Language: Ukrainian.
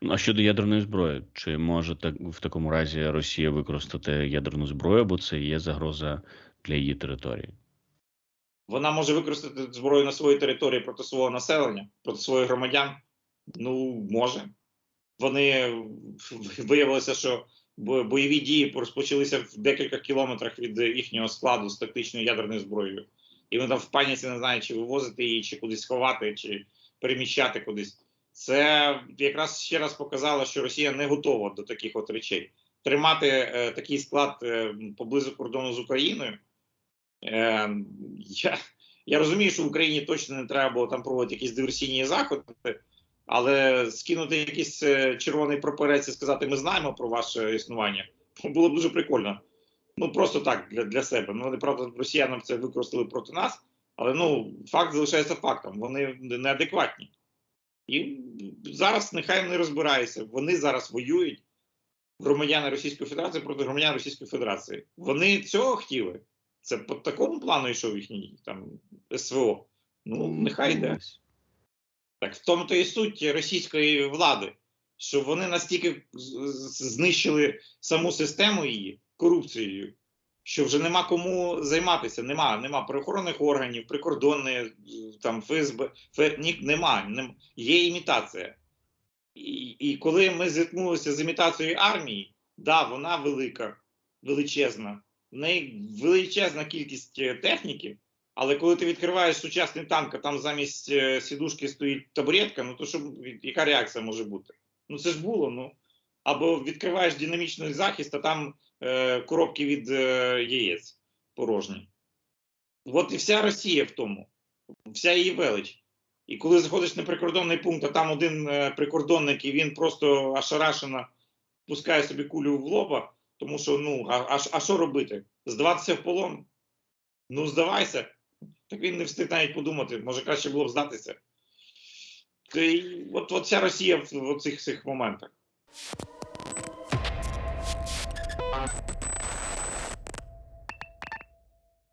Ну, а щодо ядерної зброї, чи може так в такому разі Росія використати ядерну зброю, бо це є загроза для її території? Вона може використати зброю на своїй території проти свого населення, проти своїх громадян. Ну, може. Вони виявилося, що бойові дії розпочалися в декілька кілометрах від їхнього складу з тактичною ядерною зброєю. І вони там в паніці не знають, чи вивозити її, чи кудись ховати, чи переміщати кудись. Це якраз ще раз показало, що Росія не готова до таких от речей. Тримати е, такий склад е, поблизу кордону з Україною. Е, я, я розумію, що в Україні точно не треба було там проводити якісь диверсійні заходи, але скинути якийсь е, червоний прапорець і сказати, ми знаємо про ваше існування, було б дуже прикольно. Ну просто так для, для себе. Ну вони росіянам це використали проти нас, але ну факт залишається фактом. Вони неадекватні. І зараз нехай вони розбираються. Вони зараз воюють громадяни Російської Федерації проти громадян Російської Федерації. Вони цього хотіли. Це по такому плану йшов їхній там СВО. Ну, нехай йде. Так в тому то і суть російської влади, що вони настільки знищили саму систему її корупцією, що вже нема кому займатися. Нема, нема правоохоронних органів, прикордонних там ФСБ, Ф... ні, нема, нем- є імітація. І, і коли ми зіткнулися з імітацією армії, да, вона велика, величезна. В неї величезна кількість е, техніки, але коли ти відкриваєш сучасний танк, а там замість е, сідушки стоїть табуретка, ну то що яка реакція може бути? Ну це ж було. Ну або відкриваєш динамічний захист, а там е, коробки від е, яєць порожні. От і вся Росія в тому, вся її велич. І коли заходиш на прикордонний пункт, а там один е, прикордонник, і він просто ошарашено пускає собі кулю в лоба, тому що ну, а, а, що робити? Здаватися в полон? Ну, здавайся. Так він не встиг навіть подумати, може краще було б здатися. От, от вся Росія в, в цих, цих моментах. Thank you.